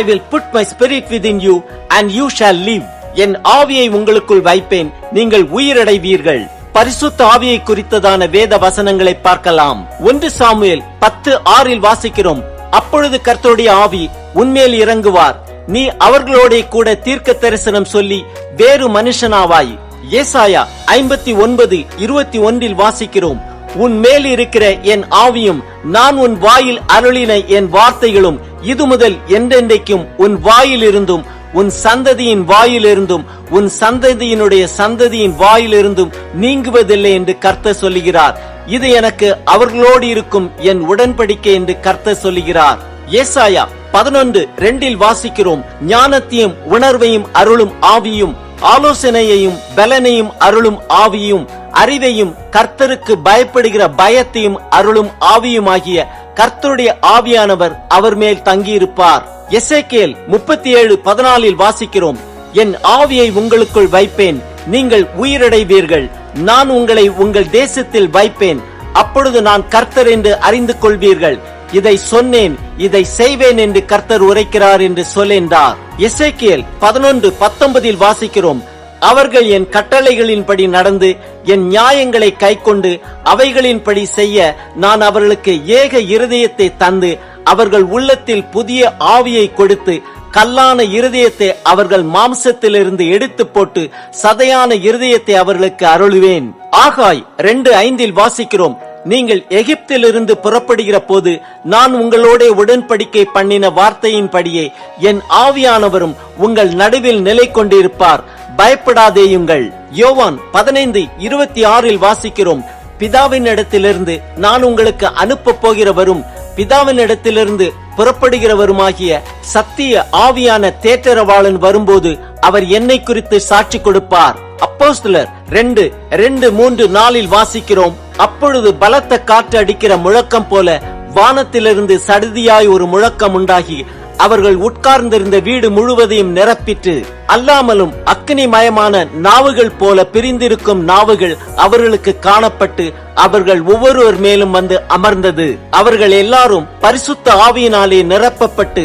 I will put my spirit within you and you shall live என் ஆவியை உங்களுக்குள் வைப்பேன். நீங்கள் உயிரடைவீர்கள். பரிசுத்த ஆவியை குறித்ததான வேத வசனங்களை பார்க்கலாம். ஒன்று சாமுவேல் பத்து ஆறில் வாசிக்கிறோம். அப்பொழுது கர்த்தருடைய ஆவி உன்மேல் இறங்குவார். நீ அவர்களோட கூட தீர்க்க தரிசனம் சொல்லி வேறு மனுஷனாவாய். ஏசாயா ஐம்பத்தி ஒன்பது இருபத்தி ஒன்றில் வாசிக்கிறோம். உன் மேல் இருக்கிற என் ஆவியும் நான் உன் வாயில் அருளின என் வார்த்தைகளும் இது முதல் என்றென்றைக்கும் உன் வாயிலிருந்தும் உன் சந்ததியின் வாயிலிருந்தும் உன் சந்ததியினுடைய சந்ததியின் வாயிலிருந்தும் நீங்குவதில்லை என்று கர்த்த சொல்லுகிறார். இது எனக்கு அவர்களோடு இருக்கும் என் உடன்படிக்கை என்று கர்த்த சொல்லுகிறார். ஏசாயா பதினொன்று ரெண்டில் வாசிக்கிறோம். ஞானத்தையும் உணர்வையும் அருளும் ஆவியும் ஆலோசனையையும் பலனையும் அருளும் ஆவியும் அறிவையும் கர்த்தருக்கு பயப்படுகிற பயத்தையும் அருளும் ஆவியுமாகிய கர்த்தருடைய ஆவியானவர் அவர் மேல் தங்கியிருப்பார். எசேக்கேல் முப்பத்தி ஏழு பதினாலில் வாசிக்கிறோம். என் ஆவியை உங்களுக்குள் வைப்பேன். நீங்கள் உயிரடைவீர்கள். நான் உங்களை உங்கள் தேசத்தில் வைப்பேன். அப்பொழுது நான் கர்த்தர் என்று அறிந்து கொள்வீர்கள். இதை சொன்னேன். இதை செய்வேன் என்று கர்த்தர் உரைக்கிறார் என்று சொல்லென்றார். எசேக்கியல் பதினொன்று பத்தொன்பதில் வாசிக்கிறோம். அவர்கள் என் கட்டளைகளின்படி நடந்து என் நியாயங்களை கைக்கொண்டு அவைகளின்படி செய்ய நான் அவர்களுக்கு ஏக இருதயத்தை தந்து அவர்கள் உள்ளத்தில் புதிய ஆவியை கொடுத்து கல்லான இருதயத்தை அவர்கள் மாம்சத்திலிருந்து எடுத்து போட்டு சதையான இருதயத்தை அவர்களுக்கு அருளுவேன். ஆகாய் ரெண்டு ஐந்தில் வாசிக்கிறோம். நீங்கள் எகிப்திலிருந்து புறப்படுகிற போது நான் உங்களோட உடன்படிக்கை பண்ணின வார்த்தையின்படியே என் ஆவியானவரும் உங்கள் நடுவில் நிலை கொண்டிருப்பார் பயப்படாதேயுங்கள். யோவான் பதினைந்து இருபத்தி ஆறில் வாசிக்கிறோம். பிதாவின் இடத்திலிருந்து நான் உங்களுக்கு அனுப்ப போகிறவரும் பிதாவின் இடத்திலிருந்து புறப்படுகிறவருமாகிய சத்திய ஆவியான தேற்றரவாளன் வரும்போது அவர் என்னை குறித்து சாட்சி கொடுப்பார். அப்போஸ்தலர் ரெண்டு ரெண்டு மூன்று நாளில் வாசிக்கிறோம். அப்பொழுது பலத்த காற்று அடிக்கிற முழக்கம் போல வானத்திலிருந்து சடுதியாய் ஒரு முழக்கம் உண்டாகி அவர்கள் உட்கார்ந்திருந்த வீடு முழுவதையும் நிரப்பிற்று அல்லாமலும் அக்னிமயமான நாவுகள் போல பிரிந்திருக்கும் நாவுகள் அவர்களுக்கு காணப்பட்டு அவர்கள் ஒவ்வொருவர் மேலும் வந்து அமர்ந்தது. அவர்கள் எல்லாரும் பரிசுத்த ஆவியினாலே நிரப்பப்பட்டு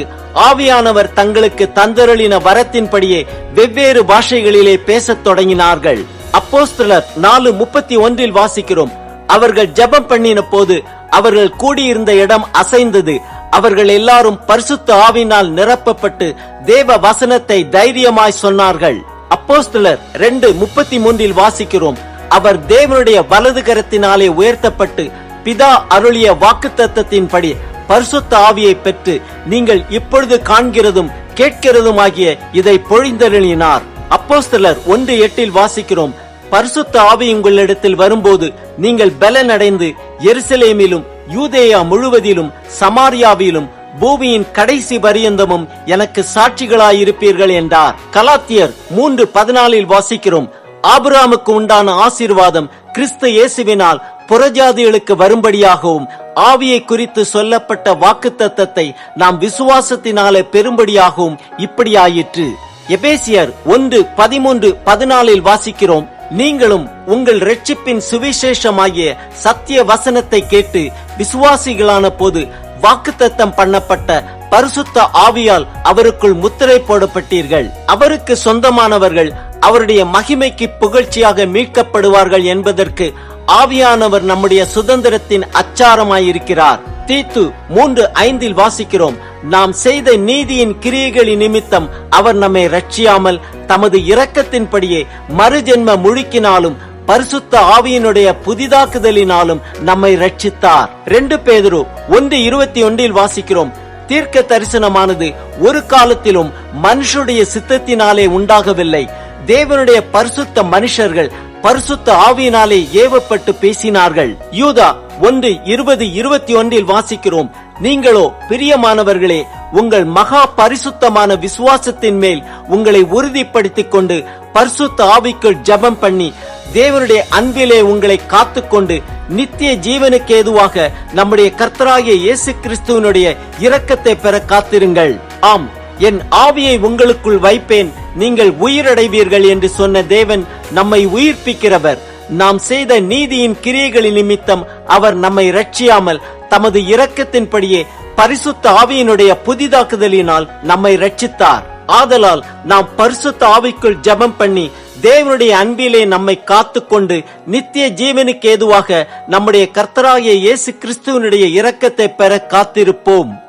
ஆவியானவர் தங்களுக்கு தந்தருளின வரத்தின்படியே வெவ்வேறு பாஷைகளிலே பேசத் தொடங்கினார்கள். அப்போஸ்தலர் நாலு முப்பத்தி ஒன்றில் வாசிக்கிறோம். அவர்கள் ஜெபம் பண்ணின போது அவர்கள் கூடியிருந்த இடம் அசைந்தது. அவர்கள் எல்லாரும் பரிசுத்த ஆவினால் நிரப்பப்பட்டு தேவ வசனத்தை தைரியமாய் சொன்னார்கள். அப்போஸ்தலர் ரெண்டு முப்பத்தி மூன்றில் வாசிக்கிறோம். அவர் தேவனுடைய வலது கரத்தினாலே உயர்த்தப்பட்டு பிதா அருளிய வாக்குத்தத்தத்தின்படி பரிசுத்த ஆவியை பெற்று நீங்கள் இப்பொழுது காண்கிறதும் கேட்கிறதுமாகிய இதை பொழிந்தருளினார். அப்போஸ்தலர் ஒன்று எட்டில் வாசிக்கிறோம். பரிசுத்த ஆவி உங்களிடத்தில் வரும்போது நீங்கள் பலன் அடைந்து எருசலேமிலும் யூதேயா முழுவதிலும் சமாரியாவிலும் பூமியின் கடைசி பரியந்தமும் எனக்கு சாட்சிகளாயிருப்பீர்கள் என்றார். கலாத்தியர் மூன்று பதினாலில் வாசிக்கிறோம். ஆபிராமுக்கு உண்டான ஆசீர்வாதம் கிறிஸ்து இயேசுவினால் புறஜாதிகளுக்கு வரும்படியாகவும் ஆவியை குறித்து சொல்லப்பட்ட வாக்குத்தத்தத்தை நாம் விசுவாசத்தினாலே பெரும்படியாகவும் இப்படியாயிற்று. எபேசியர் ஒன்று பதிமூன்று பதினாலில் வாசிக்கிறோம். நீங்களும் உங்கள் ரட்சிப்பின் சுவிசேஷமாகிய சத்திய வசனத்தை கேட்டு விசுவாசிகளான போது வாக்குத்தத்தம் பண்ணப்பட்ட பரிசுத்த ஆவியால் அவருக்குள் முத்திரை போடப்பட்டீர்கள். அவருக்கு சொந்தமானவர்கள் அவருடைய மகிமைக்கு புகழ்ச்சியாக மீட்கப்படுவார்கள் என்பதற்கு ஆவியானவர் நம்முடைய சுதந்திரத்தின் அச்சாரமாயிருக்கிறார். தீத்து மூன்று ஐந்தில் வாசிக்கிறோம். நாம் செய்த நீதியின் கிரியைகளின் நிமித்தம் அவர் நம்மை ரட்சியாமல் தமது இரக்கத்தின்படியே மறுஜென்ம முழுக்கினாலும் பரிசுத்த ஆவியினுடைய புதிதாக்குதலினாலும் நம்மை ரட்சித்தார் ரெண்டு பேதரு ஒன்று இருபத்தி ஒன்றில் வாசிக்கிறோம். தீர்க்க தரிசனமானது ஒரு காலத்திலும் மனுஷருடைய சித்தத்தினாலே உண்டாகவில்லை. தேவனுடைய பரிசுத்த மனுஷர்கள் பரிசுத்த ஆவியினாலே ஏவப்பட்டு பேசினார்கள். யூதா ஒன்று இருபது இருபத்தி ஒன்றில் வாசிக்கிறோம். நீங்களோ பிரியமானவர்களே உங்கள் மகா பரிசுத்தமான விசுவாசத்தின் மேல் உங்களை உறுதிப்படுத்திக் கொண்டு பரிசுத்த ஆவிக்குள் ஜெபம் பண்ணி தேவனுடைய அன்பிலே உங்களை காத்துக்கொண்டு நித்திய ஜீவனுக்கு ஏதுவாக நம்முடைய கர்த்தராகிய இயேசு கிறிஸ்துவனுடைய இரக்கத்தை பெற காத்திருங்கள். ஆம் என் ஆவியை உங்களுக்குள் வைப்பேன். நீங்கள் உயிரடைவீர்கள் என்று சொன்ன தேவன் நம்மை உயிர்ப்பிக்கிறவர். நாம் செய்த நீதியின் கிரியைகளின் நிமித்தம் அவர் நம்மை ரட்சியாமல் தமது இரக்கத்தின்படியே பரிசுத்த ஆவியினுடைய புதிதாக்குதலினால் நம்மை ரட்சித்தார் ஆதலால் நாம் பரிசுத்த ஆவிக்குள் ஜெபம் பண்ணி தேவனுடைய அன்பிலே நம்மை காத்துக்கொண்டு நித்திய ஜீவனுக்கு ஏதுவாக நம்முடைய கர்த்தராகிய இயேசு கிறிஸ்துவனுடைய இரக்கத்தை பெற காத்திருப்போம்.